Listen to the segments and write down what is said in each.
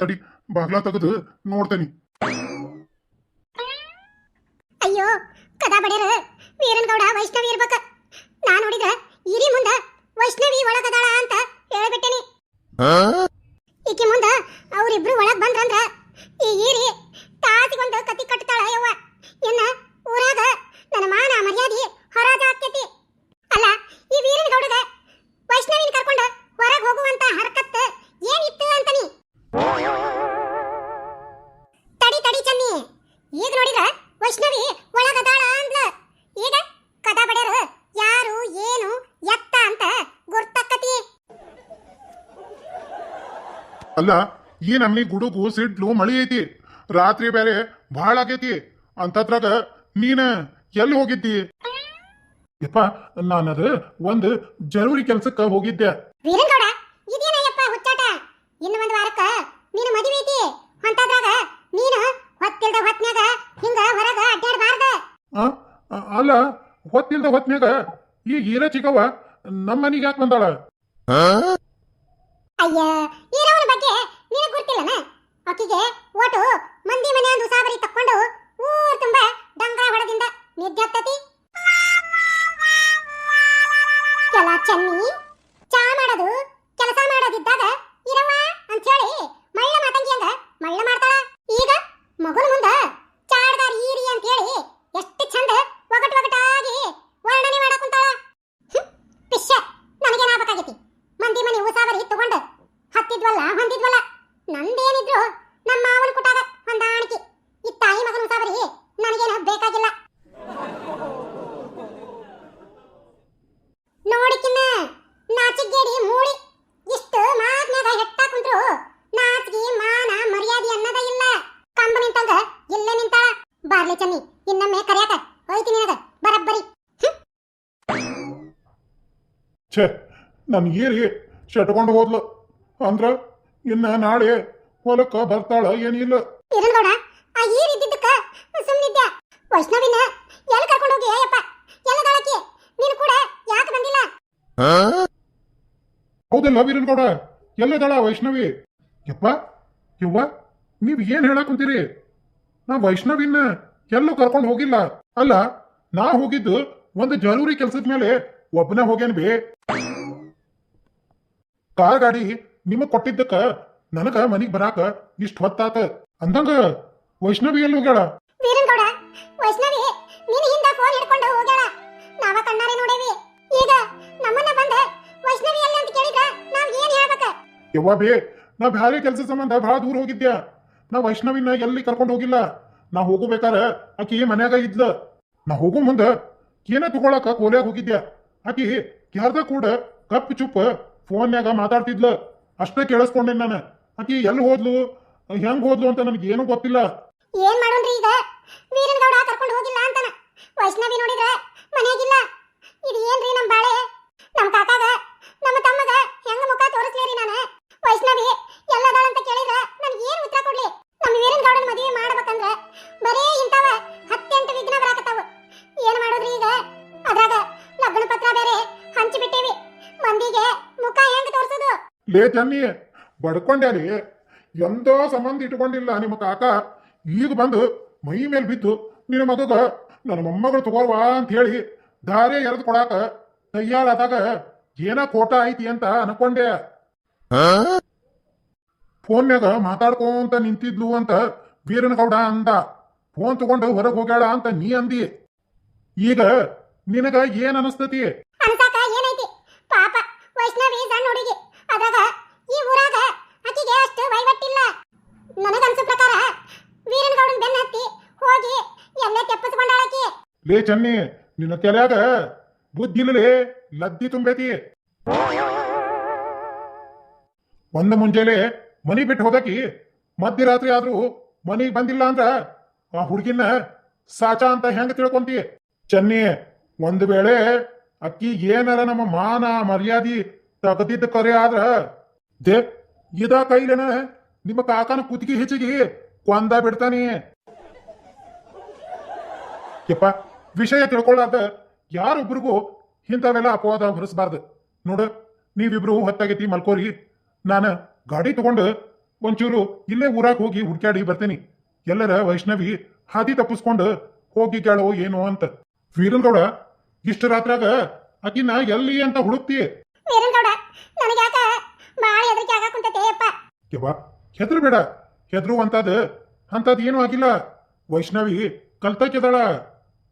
ತಡಿ ಬಾಗ್ಲ ತೆಗೆದು ನೋಡ್ತೇನಿ ಅಯ್ಯೋ ಕದಾ ಬಡ್ಯಾರ ವೀರನ್ಗೌಡ ವೈಷ್ಣವಿ ಇರ್ಬೇಕ ನಾ ನೋಡಿದ ಇರಿ ಮುಂದ ವೈಷ್ಣವಿ ಒಳಗದಾಳ ಅಂತ ಹೇಳ್ಬಿಟ್ಟೇನಿ ಈಕಿ ಮುಂದ ಅವ್ರಿಬ್ರು ಒಳಗ್ ಬಂದ್ರಂದ್ರ ಈ ಈರಿ ತಾಸಿಗೊಂದು ಕತಿ ಕಟ್ತಾಳ ಯವ್ವ ಇನ್ನ ಊರಾಗ ನನ್ನ ಮಾನ ಮರ್ಯಾದೆ ಹೊರಾಜ ಆಕ್ಕೇತಿ ಅಲ್ಲ ಈ ವೀರನ್ಗೌಡಗ ವೈಷ್ಣವಿನ ಕರ್ಕೊಂಡ ಹೊರಗ್ ಹೋಗುವಂತ ಹರಕತ್ ಏನಿತ್ತು ಅಂತನಿ ತಡಿ ತಡಿ ಚನ್ನಿ ಈಗ ನೋಡಿದ್ರ ವೈಷ್ಣವಿ ಒಳಗದಾಳ ಅಂದ್ಲ ಈಗ ಕದಾ ಬಡ್ಯಾರ ಯಾರು ಏನು ಎತ್ತ ಅಂತ ಗುರ್ತಕ್ಕತಿ ಅಲ್ಲ ಈ ನಮ್ನಿ ಗುಡುಗು ಸಿಡ್ಲು ಮಳಿ ಐತಿ ರಾತ್ರಿ ಬೇರೆ ಭಾಳ ಆಗೈತಿ ಅಂತದ್ರಾಗ ನೀನ ಎಲ್ಲಿ ಹೋಗಿದ್ದಿ? ಯಪ್ಪ ನಾನದ ಒಂದು ಜರೂರಿ ಕೆಲ್ಸಕ್ಕ ಹೋಗಿದ್ದೆ. ವೀರನ್ಗೌಡ ಇದೇನಯ್ಯಪ್ಪ ಹುಚ್ಚಾಟ? ಇನ್ನು ಒಂದು ವಾರಕ್ಕ ನೀನು ಮದುವೆ ಐತಿ? ಅಂತದ್ರಾಗ ನೀನು ಹೊತ್ತಿಲ್ದ ಹೊತ್ನ್ಯಾಗ ಹಿಂಗ ಹೊರಗ ಅಡ್ಡಾಡಬಾರ್ದ ಆ? ಆ, ಅಲ್ಲ ಹೊತ್ತಿಲ್ದ ಹೊತ್ನ್ಯಾಗ ಈ ಹೀರ ಚಿಕ್ಕವ ನಮ್ಮ ಮನೆಗೆ ಯಾಕೆ ಬಂದಾಳ? ಅಯ್ಯ ಈರವನ ಬಗ್ಗೆ ನಿನಗೆ ಗೊತ್ತಿಲ್ಲನ? ಆಕಿಗೆ ಓಟು ಮಂದಿ ಮನೆ ಒಂದು ಸಾಬರಿ ತಕ್ಕೊಂಡು ಊರ್ ತುಂಬ ಡಂಗ ಹೊಡೆದಿಂದ ನಿದ್ದೆ ಹತ್ತತಿ ಕೆಲ ಚನ್ನಿ ಚಾ ಮಾಡೋದು ಛೇ ನನ್ ಏರಿ ಶಟ್ಕೊಂಡು ಹೋದ್ಲು. ಅಂದ್ರ ಇನ್ನ ನಾಳೆ ಹೊಲಕ್ಕ ಬರ್ತಾಳ ಏನಿಲ್ಲ ಇರಲ್ಗೌಡ ಆ ಗೌಡ ಇದ್ದಿದ್ದಕ್ಕ ಸುಮ್ಮನಿದ್ದೆ ವೈಷ್ಣವಿನ ಎಲ್ಲಿ ಕರ್ಕೊಂಡು ಹೋಗಿ ಅಯ್ಯಪ್ಪ? ಎಲ್ಲ ದಳಕ್ಕೆ ನೀನು ಕೂಡ ಯಾಕೆ ಬಂದಿಲ್ಲ? ಹೌದಲ್ಲ ವೀರನ್ಗೌಡ ಎಲ್ಲದಳ ವೈಷ್ಣವಿ? ಯಪ್ಪ ಯವ್ವ ನೀವ್ ಏನ್ ಹೇಳಕ್ ಕುಂತೀರಿ? ನಾ ವೈಷ್ಣವಿನ ಎಲ್ಲೂ ಕರ್ಕೊಂಡು ಹೋಗಿಲ್ಲ. ಅಲ್ಲ ನಾ ಹೋಗಿದ್ದು ಒಂದು ಜರೂರಿ ಕೆಲಸದ ಮೇಲೆ ಒಬ್ಬನೇ ಹೋಗೇನ್ ಬಿ. ಕಾರ್ ಗಾಡಿ ನಿಮಗ್ ಕೊಟ್ಟಿದ್ದಕ್ಕ ನನಗ ಮನಿಗ್ ಬರಾಕ ಇಷ್ಟ ಹೊತ್ತಾತ. ಅಂದಂಗ ವೈಷ್ಣವಿ ಎಲ್ಲಿ ಹೋಗ್ಯಾಳ? ವೀರನ್ಗೌಡ ವೈಷ್ಣವಿ ನಿನ್ನ ಹಿಂದ ಫೋನ್ ಹಿಡ್ಕೊಂಡು ಹೋಗ್ಯಾಳ. ನಾವ ಕಣ್ಣಾರೆ ನೋಡೇವಿ. ಈಗ ನಮ್ಮನ್ನ ಬಂದ ವೈಷ್ಣವಿ ಎಲ್ಲಿ ಅಂತ ಕೇಳಿದ್ರ ನಾವ್ ಏನ್ ಹೇಳ್ಬೇಕ? ಯವ್ವ ಬೇ ನಾ ಬ್ಯಾರೆ ಕೆಲಸ ಸಂಬಂಧ ಬಹಳ ದೂರ ಹೋಗಿದ್ದೆ ನಾ ವೈಷ್ಣವಿನ ಎಲ್ಲಿ ಕರ್ಕೊಂಡು ಹೋಗಿಲ್ಲ? ನಾ ಹೋಗಬೇಕಾರ ಆಕಿ ಮನ್ಯಾಗ ಇದ್ಲ ನಾ ಹೋಗೋ ಮುಂದ ಏನ ತಗೊಳಕ ಕೋಲ್ಯಾಗ ಹೋಗಿದ್ದೆ ಆಕಿ ಯಾರ್ದ ಕೂಡ ಕಪ್ ಚುಪ್ ಫೋನ್ಯಾಗ ಮಾತಾಡ್ತಿದ್ಲ. ಅಷ್ಟೇ ಕೇಳಿಸ್ಕೊಂಡೆ ನಾನು. ಆಕಿ ಎಲ್ಲಿ ಹೋದ್ಲು? ಹೆಂಗ್ ಹೋದ್ಲು ಅಂತ ನನಗೆ ಏನು ಗೊತ್ತಿಲ್ಲ. ಏನ್ ಮಾಡೋಣ್ರಿ ಈಗ? ವೀರನ್ಗೌಡ ಕರ್ಕೊಂಡು ಹೋಗಿಲ್ಲ ಅಂತಾನ. ವೈಷ್ಣವಿ ನೋಡಿದ್ರ ಮನೆಗಿಲ್ಲ ಇದು ಏನ್ರಿ ನಮ್ ಬಾಳೆ? ನಮ್ ಕಾಕಾಗ, ನಮ್ಮ ತಮ್ಮಗ ಹೆಂಗ ಮುಖ ತೋರಿಸ್ಲೇರಿ ನಾನು? ವೈಷ್ಣವಿ ಎಲ್ಲದಾಳ ಲೇ ಚನ್ನಿ ಬಡ್ಕೊಂಡ್ಯಾರಿ? ಎಂದೋ ಸಂಬಂಧ ಇಟ್ಕೊಂಡಿಲ್ಲ ನಿಮ್ಮ ಕಾಕ ಈಗ ಬಂದು ಮೈ ಮೇಲೆ ಬಿದ್ದು ನಿನ್ನ ಮಗಗ ನನ್ನ ಮೊಮ್ಮಗಳು ತಗೋರ್ವಾ ಅಂತ ಹೇಳಿ ದಾರೆ ಎರೆದು ಕೊಡಾಕ ತಯ್ಯಾರಾದಾಗ ಏನ ಕೋಟ ಐತಿ ಅಂತ ಅನ್ಕೊಂಡೆ. ಫೋನ್ಯಾಗ ಮಾತಾಡ್ಕೊಂತ ನಿಂತಿದ್ಲು ಅಂತ ವೀರನಗೌಡ ಅಂದ. ಫೋನ್ ತಗೊಂಡು ಹೊರಗೆ ಹೋಗ್ಯಾಳ ಅಂತ ನೀ ಅಂದಿ. ಈಗ ನಿನಗ ಏನ್ ಅನಸ್ತತಿ ಅನ್ಸಾಕ ಏನೈತಿ ಪಾಪ ವೈಷ್ಣವಿ ಸಣ್ಣ ಹುಡುಗಿ ಅದಾಗ ಈ ಊರಾಗ ಆಕಿಗೆ ಅಷ್ಟು ವಹಿವಟ್ಟಿಲ್ಲ ನನಗನ್ಸೋ ಪ್ರಕಾರ ವೀರನಗೌಡನ್ ಬೆನ್ನ ಹತ್ತಿ ಹೋಗಿ ಎಲ್ಲೇ ತೆಪ್ಪಿಸ್ಕೊಂಡಾಳಕಿ ಲೇ ಚನ್ನಿ, ನಿನ್ನ ತಲೆಯಾಗ ಬುದ್ಧಿಲೇ ಲದ್ದಿ ತುಂಬೈತಿ. ಒಂದ ಮುಂಜಾನೆ ಮನಿ ಬಿಟ್ಟು ಹೋದಕಿ ಮಧ್ಯರಾತ್ರಿ ಆದ್ರೂ ಮನಿಗ್ ಬಂದಿಲ್ಲ ಅಂದ್ರ ಆ ಹುಡುಗಿನ ಸಾಚಾ ಅಂತ ಹೆಂಗ ತಿಳ್ಕೊಂತಿ? ಚನ್ನಿ, ಒಂದ್ ವೇಳೆ ಅಕ್ಕಿ ಏನಾರ ನಮ್ಮ ಮಾನ ಮರ್ಯಾದಿ ತಗದಿದ್ದ ಕರೆ ಆದ್ರ, ದೇ, ಇದ ಕೈಲೇನ ನಿಮ್ಮ ಕಾಕನ ಕುತ್ತಿಗೆ ಹೆಚ್ಚಿಗೆ ಕೊಂದ ಬಿಡ್ತಾನೆ. ಯಪ್ಪ ವಿಷಯ ತಿಳ್ಕೊಳ್ಳಾರ್ದ ಯಾರೊಬ್ರಿಗೂ ಇಂಥವೆಲ್ಲ ಅಪವಾದ ಹೊರಿಸಬಾರ್ದು. ನೋಡು ನೀವಿಬ್ರು ಹೊತ್ತಾಗೈತಿ ಮಲ್ಕೋರಿ. ನಾನು ಗಾಡಿ ತಗೊಂಡು ಒಂಚೂರು ಇಲ್ಲೇ ಊರಾಗ ಹೋಗಿ ಹುಡ್ಕ್ಯಾಡಿ ಬರ್ತೀನಿ. ಎಲ್ಲರ ವೈಷ್ಣವಿ ಹಾದಿ ತಪ್ಪಿಸ್ಕೊಂಡು ಹೋಗಿ ಕೇಳೋ ಏನೋ ಅಂತ. ವೀರನ್ಗೌಡ ಇಷ್ಟು ರಾತ್ರಾಗ ಅಕ್ಕಿನ ಎಲ್ಲಿ ಅಂತ ಹುಡುಕ್ತಿ? ಯವ್ವ ಹೆದ್ರು ಬೇಡ ಹೆದ್ರು ಅಂತದ ಅಂತದ್ ಏನು ಆಗಿಲ್ಲ. ವೈಷ್ಣವಿ ಕಲ್ತಕ್ಕಿದಾಳ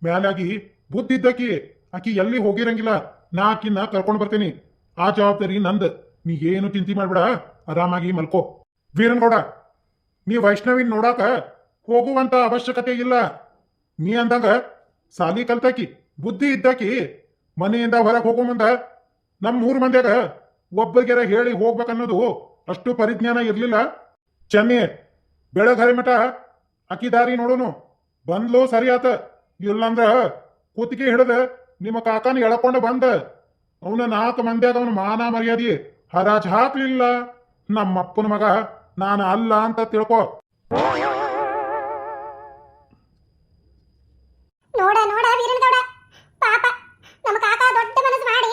ಮ್ಯಾಲಾಗಿ ಬುದ್ಧಿ ಇದ್ದಕಿ ಆಕಿ ಎಲ್ಲಿ ಹೋಗಿರಂಗಿಲ್ಲ? ನಾ ಆಕಿನ ಕರ್ಕೊಂಡು ಬರ್ತೀನಿ. ಆ ಜವಾಬ್ದಾರಿ ನಂದ್. ನೀ ಏನು ಚಿಂತೆ ಮಾಡ್ಬೇಡ. ಆರಾಮಾಗಿ ಮಲ್ಕೋ. ವೀರನ್ಗೌಡ, ನೀ ವೈಷ್ಣವಿನ್ ನೋಡಾಕ ಹೋಗುವಂತ ಅವಶ್ಯಕತೆ ಇಲ್ಲ. ನೀ ಅಂದಂಗ ಸಾಲಿ ಕಲ್ತಾಕಿ, ಬುದ್ಧಿ ಇದ್ದಾಕಿ ಮನೆಯಿಂದ ಹೊರಗೆ ಹೋಗೋ ಮುಂದ ನಮ್ಮ ಮೂರು ಮಂದಿಯಾಗ ಒಬ್ಬರಿಗೆರ ಹೇಳಿ ಹೋಗ್ಬೇಕನ್ನೋದು ಅಷ್ಟು ಪರಿಜ್ಞಾನ ಇರಲಿಲ್ಲ. ಚೆನ್ನಿ ಬೆಳಗರೆ ಮಠ ಅಕ್ಕಿ ದಾರಿ ನೋಡೋನು. ಬಂದ್ಲು ಸರಿ ಆತ ಇಲ್ಲಂದ್ರ ಕುತ್ತಿಗೆ ಹಿಡ್ದ ನಿಮ್ಮ ಕಾಕನ ಎಳಕೊಂಡು ಬಂದ. ಅವನ ನಾಲ್ಕು ಮಂದ್ಯಾಗ ಅವನ ಮಾನ ಮರ್ಯಾದಿ ಹರಾಜ್ ಹಾಕ್ಲಿಲ್ಲ. ನಮ್ಮಪ್ಪನ ಮಗ ನಾನು ಅಲ್ಲ ಅಂತ ತಿಳ್ಕೊ. ನೋಡ ನೋಡ ವೀರನ್ಗೌಡ ಪಾಪ ನಮ್ಮ ಕಾಕ ದೊಡ್ಡ ಮನಸ್ಸು ಮಾಡಿ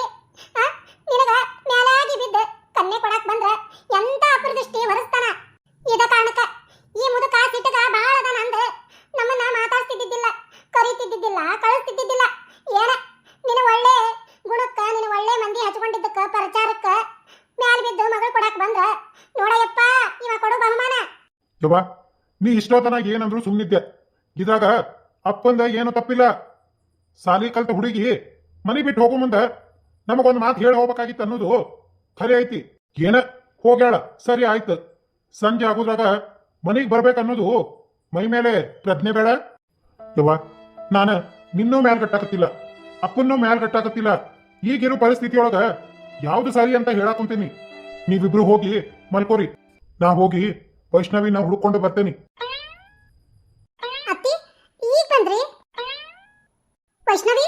ಆ, ನಿನಗ ಮ್ಯಾಲಾಗಿ ಬಿದ್ದ ಕನ್ನೆ ಕೊಡಾಕ್ ಬಂದ್ರ ಎಂತ ಅಪರದೃಷ್ಟಿ ಹೊರಸ್ತಾನ ಇದ ಕಾರಣಕ್ಕ ಈ ಮುದುಕ ಸಿಟ್ಟಗ ಬಾಳ ಅದಾನ ಅಂದ ನಮ್ಮನ್ನ ಮಾತಾಡ್ತಿದ್ದಿದ್ದಿಲ್ಲ ಕರೀತಿದ್ದಿದ್ದಿಲ್ಲ ಕಳಿಸ್ತಿದ್ದಿದ್ದಿಲ್ಲ ಏನ ನಿನ್ನ ಒಳ್ಳೆ ಗುಣಕ್ಕ ನಿನ್ನ ಒಳ್ಳೆ ಮಂದಿ ಹಚ್ಕೊಂಡಿದ್ದಕ್ಕ ಪ್ರಚಾರಕ್ಕ ಮ್ಯಾಲ ಬಿದ್ದು ಮಗಳು ಕೊಡಾಕ್ ಬಂದ್ರ ನೋಡಯ್ಯಪ್ಪ ಇವ ಕೊಡು ಬಹುಮಾನ ಯವ್ವ ನೀ ಇಷ್ಟೋತನ ಏನಂದ್ರು ಸುಮ್ಮನಿದ್ದೆ ಇದಾಗ ಅಪ್ಪಂದ ಏನು ತಪ್ಪಿಲ್ಲ. ಸಾಲಿ ಕಲ್ತ ಹುಡುಗಿ ಮನಿ ಬಿಟ್ಟು ಹೋಗೋ ಮುಂದ ನಮಗೊಂದು ಮಾತು ಹೇಳಿ ಹೋಗ್ಬೇಕಾಗಿತ್ತು ಅನ್ನೋದು ಖರೆ ಐತಿ. ಏನ? ಹೋಗ್ಯಾಳ. ಸರಿ ಆಯ್ತು. ಸಂಜೆ ಆಗೋದ್ರಾಗ ಮನಿಗೆ ಬರ್ಬೇಕನ್ನೋದು ಮೈ ಮೇಲೆ ಪ್ರಜ್ಞೆ ಬೇಡ. ಯವ್ವ, ನಾನು ನಿನ್ನೂ ಮ್ಯಾಲ್ ಕಟ್ಟಾಕತ್ತಿಲ್ಲ ಅಪ್ಪನ್ನೂ ಮ್ಯಾಲ್ ಕಟ್ಟಾಕತ್ತಿಲ್ಲ ಈಗಿರೋ ಪರಿಸ್ಥಿತಿಯೊಳಗ ಯಾವ್ದು ಸರಿ ಅಂತ ಹೇಳಾಕೊಂತೀನಿ ನೀವಿಬ್ರು ಹೋಗಿ ಮಲ್ಕೋರಿ. ನಾ ಹೋಗಿ ವೈಷ್ಣವಿನ ಹುಡುಕೊಂಡು ಬರ್ತೇನೆ. ಅತ್ತಿ, ಈಗ ಬಂದ್ರಿ? ವೈಷ್ಣವಿ,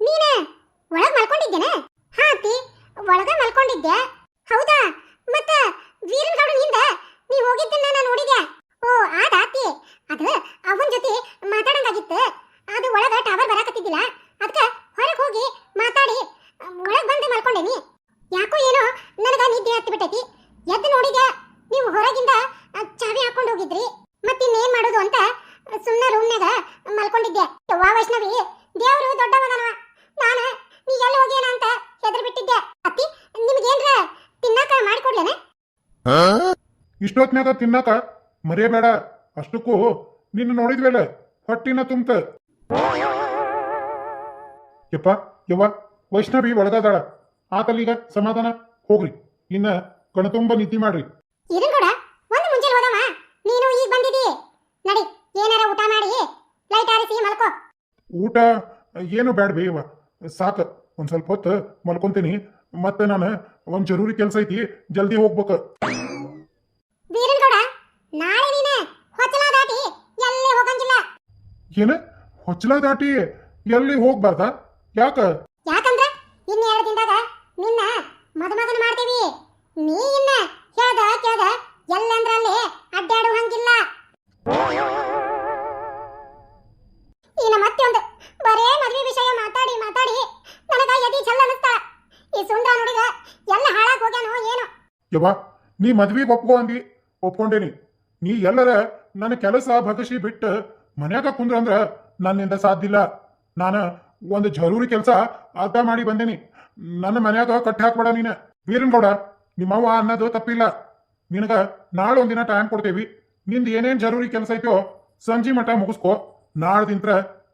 ನೀನ? ಒಳಗ್ ಮಲ್ಕೊಂಡಿದ್ದೇನೆ? ಹಾ ಅತ್ತಿ, ಒಳಗ ಮಲ್ಕೊಂಡಿದ್ದೆ. ಹೌದಾ? ಮತ್ತ ವೀರನ್ ಹಿಂದೆ ನೀ ಹೋಗಿದ್ದನ್ನ ನಾನು ನೋಡಿದೆ ಓ ಆದ ಅತ್ತಿ ಅದು ಅವನ ಜೊತೆ ಮಾತಾಡಂಗಾಗಿತ್ತು ಅದು ಒಳಗ ಟವರ್ ಬರಾಕತ್ತಿದ್ದಿಲ್ಲ ಅದಕ್ಕ ಹೊರಗೆ ಹೋಗಿ ಮಾತಾಡಿ ಒಳಗ್ ಬಂದು ಮಲ್ಕೊಂಡೇನಿ ಯಾಕೋ ಏನೋ ನನಗ ನಿದ್ದೆ ಹತ್ತಿ ಬಿಟ್ಟೈತಿ ಎದ್ದು ನೋಡಿದೆ ನೀವು ಹೊರಗಿಂದ ಆ, ಚಾವಿ ಹಾಕೊಂಡು ಹೋಗಿದ್ರಿ ಮತ್ತಿನ್ನೇನ್ ಮಾಡೋದು ಅಂತ ಸುಮ್ಮನೆ ರೂಮ್ನಾಗ ಮಲ್ಕೊಂಡಿದ್ದೆ. ಯವ್ವಾ ವೈಷ್ಣವಿ ದೇವರು ದೊಡ್ಡವನವ. ನಾನು ನೀ ಎಲ್ಲಿ ಹೋಗ್ಯಾನ ಅಂತ ಹೆದರ್ ಬಿಟ್ಟಿದ್ದೆ ಅತ್ತಿ ನಿಮ್ಗೇನ್ರ ತಿನ್ನಾಕ ಮಾಡಿಕೊಡ್ಲೇನೆ? ಇಷ್ಟೊತ್ನ್ಯಾಗ ತಿನ್ನಾಕ ಮರೆಯಬೇಡ. ಅಷ್ಟಕ್ಕೂ ನಿನ್ನ ನೋಡಿದ್ವೇಲ ಹೊಟ್ಟಿನ ತುಂಬ ಯಪ್ಪ ಯವ್ವ ವೈಷ್ಣವಿ ಒಳಗಾದಾಳ. ಆತಲ್ಲಿ ಈಗ ಸಮಾಧಾನ. ಹೋಗ್ರಿ. ಇನ್ನ ಕಣತುಂಬ ನಿದ್ದೆ ಮಾಡ್ರಿ. ಇರಂಗೌಡ ಒಂದು ಮುಂಚೆ ಹೋದಮ್ಮ ನೀನು ಈಗ ಬಂದಿದೀ. ನಡಿ. ಏನಾರ ಊಟ ಮಾಡಿ ಲೈಟ್ ಆರಿಸಿ ಮಲ್ಕೋ. ಊಟ ಏನು ಬೇಡ ಬೇವ ಸಾಕ ಒಂದ್ ಸ್ವಲ್ಪ ಹೊತ್ತು ಮಲ್ಕೊಂತೀನಿ. ಮತ್ತೆ ನಾನು ಒಂದ್ ಜರೂರಿ ಕೆಲಸ ಐತಿ ಜಲ್ದಿ ಹೋಗ್ಬೇಕು. ವೀರನ್ಗೌಡ ನಾಳೆ ನೀನ ಹೊಚ್ಚಲ ದಾಟಿ ಎಲ್ಲೇ ಹೋಗಂಗಿಲ್ಲ. ಏನ? ಹೊಚ್ಚಲ ದಾಟಿ ಎಲ್ಲಿ ಹೋಗ್ಬಾರ್ದ? ಯಾಕ? ಯಾಕಂದ್ರ ಇನ್ನ ಎರಡು ದಿನದಾಗ ನಿನ್ನ ಮದುಮಗನ ಮಾಡ್ತೀವಿ. ನೀ ಇನ್ನ ಹೇಳ್ದ ಕೇಳ್ದ ಎಲ್ಲಂದ್ರಲ್ಲಿ ಅಡ್ಡಾಡು ಹಂಗಿಲ್ಲ ನಮ್ಮ ಅತ್ತೆ ಒಂದು ಬರೇ ಮದುವೆ ವಿಷಯ ಮಾತಾಡಿ ಮಾತಾಡಿ. ನನಗ ಎದಿ ಛಲ್ಲ ಅನಿಸ್ತಾಳ ಈ ಸುಂದರ ನೋಡಿದ ಎಲ್ಲ ಹಾಳಾಗಿ ಹೋಗ್ಯಾನೋ ಏನೋ. ಯವ್ವ, ನೀ ಮದ್ವಿ ಒಪ್ಕೊ ಅಂದಿ. ಒಪ್ಕೊಂಡೇನಿ. ನೀ ಎಲ್ಲರ ನನ್ನ ಕೆಲಸ ಭಗಶಿ ಬಿಟ್ಟು ಮನ್ಯಾಗ ಕುಂದ್ರ ಅಂದ್ರ ನನ್ನಿಂದ ಸಾಧ್ಯಿಲ್ಲ ನಾನು ಒಂದು ಜರೂರಿ ಕೆಲಸ ಅರ್ಥ ಮಾಡಿ ಬಂದೇನಿ. ನನ್ನ ಮನ್ಯಾಗ ಕಟ್ಟಿ ಹಾಕ್ಬೇಡ ನೀನ. ವೀರನ್ಗೌಡ, ನಿಮ್ಮವ್ವ ಅನ್ನೋದು ತಪ್ಪಿಲ್ಲ. ನಿನಗ ನಾಳೆ ಒಂದಿನ ಟೈಮ್ ಕೊಡ್ತೇವಿ. ನಿಂದ ಏನೇನ್ ಜರೂರಿ ಕೆಲಸ ಐತೋ ಸಂಜೆ ಮಠ ಮುಗಿಸ್ಕೋ. ನಾಳ್ದಿಂತ್ರ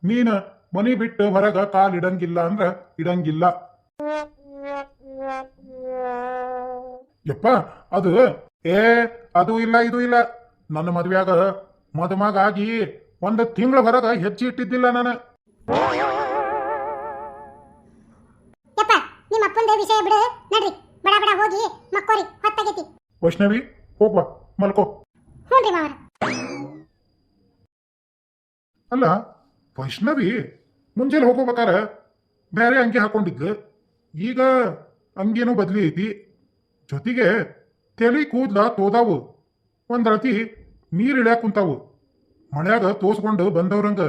ನೀನ್ ಮನಿ ಬಿಟ್ಟು ಹೊರಗ ಕಾಲ್ ಇಡಂಗಿಲ್ಲ ಅಂದ್ರ ಇಡಂಗಿಲ್ಲ. ಯಪ್ಪ ಅದು ಏ ಅದು ಇಲ್ಲ ಇದು ಇಲ್ಲ. ನನ್ನ ಮದ್ವ್ಯಾಗ ಮದುಮಗ ಆಗಿ ಒಂದು ತಿಂಗಳ ಹೊರಗ ಹೆಚ್ಚಿ ಇಟ್ಟಿದ್ದಿಲ್ಲ ನಾನು. ನಿಮ್ಮ ಅಪ್ಪಂದ ವಿಷಯ ಬಿಡು. ನಡ್ರಿ ಬಡ ಬಡ ಹೋಗಿ ಮಕ್ಕೋರಿ ಹೊತ್ತಾಗೈತಿ. ವೈಷ್ಣವಿ ಹೋಗ್ವಾ ಮಲ್ಕೋ. ಮಾವರ. ಅಲ್ಲ ವೈಷ್ಣವಿ ಮುಂಜಾನೆ ಹೋಗೋಬೇಕಾರೆ ಬೇರೆ ಅಂಗಿ ಹಾಕೊಂಡಿದ್ಲು ಈಗ ಅಂಗಿನೂ ಬದ್ಲಿ ಐತಿ. ಜೊತೆಗೆ ತಲೆ ಕೂದ್ಲ ತೋದಾವು. ಒಂದ್ರತಿ ನೀರು ಇಳ್ಯಾಕ ಕುಂತಾವು. ಮಳ್ಯಾಗ ತೋಸ್ಕೊಂಡು ಬಂದವ್ರಂಗ.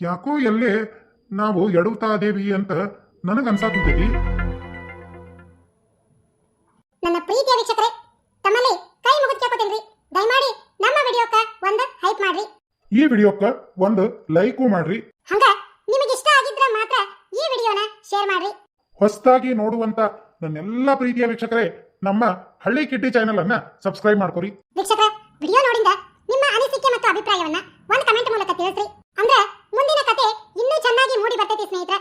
ಯಾಕೋ ಎಲ್ಲಿ ನಾವು ಎಡುತ್ತಾ ದೇವಿ ಅಂತ ನನಗನ್ಸಾಕುಂತೈತಿ ನನ್ನ ಪ್ರೀತಿಯ ವೀಕ್ಷಕರೇ ಈ ವಿಡಿಯೋಕ್ಕ ಒಂದು ಲೈಕ್ ಮಾಡ್ರಿ. ಹಂಗ ನಿಮಗೆ ಇಷ್ಟ ಆಗಿದ್ರೆ ಮಾತ್ರ ಈ ವಿಡಿಯೋನ ಶೇರ್ ಮಾಡ್ರಿ. ಹೊಸದಾಗಿ ನೋಡುವಂತ ನನ್ನೆಲ್ಲ ಪ್ರೀತಿಯ ವೀಕ್ಷಕರೇ ನಮ್ಮ ಹಳ್ಳಿ ಕಿಟ್ಟಿ ಚಾನೆಲ್ ಅನ್ನ ಸಬ್ಸ್ಕ್ರೈಬ್ ಮಾಡ್ಕೊರಿ. ವೀಕ್ಷಕರ ವಿಡಿಯೋ ನೋಡಿದ ನಿಮ್ಮ ಅನಿಸಿಕೆ ಮತ್ತು ಅಭಿಪ್ರಾಯವನ್ನ ಒಂದು ಕಮೆಂಟ್ ಮೂಲಕ ತಿಳಿಸ್ರಿ. ಅಂದ್ರೆ ಮುಂದಿನ ಕತೆ ಇನ್ನೂ ಚೆನ್ನಾಗಿ ಮೂಡಿ ಬರ್ತೈತಿ ಸ್ನೇಹಿತರೆ.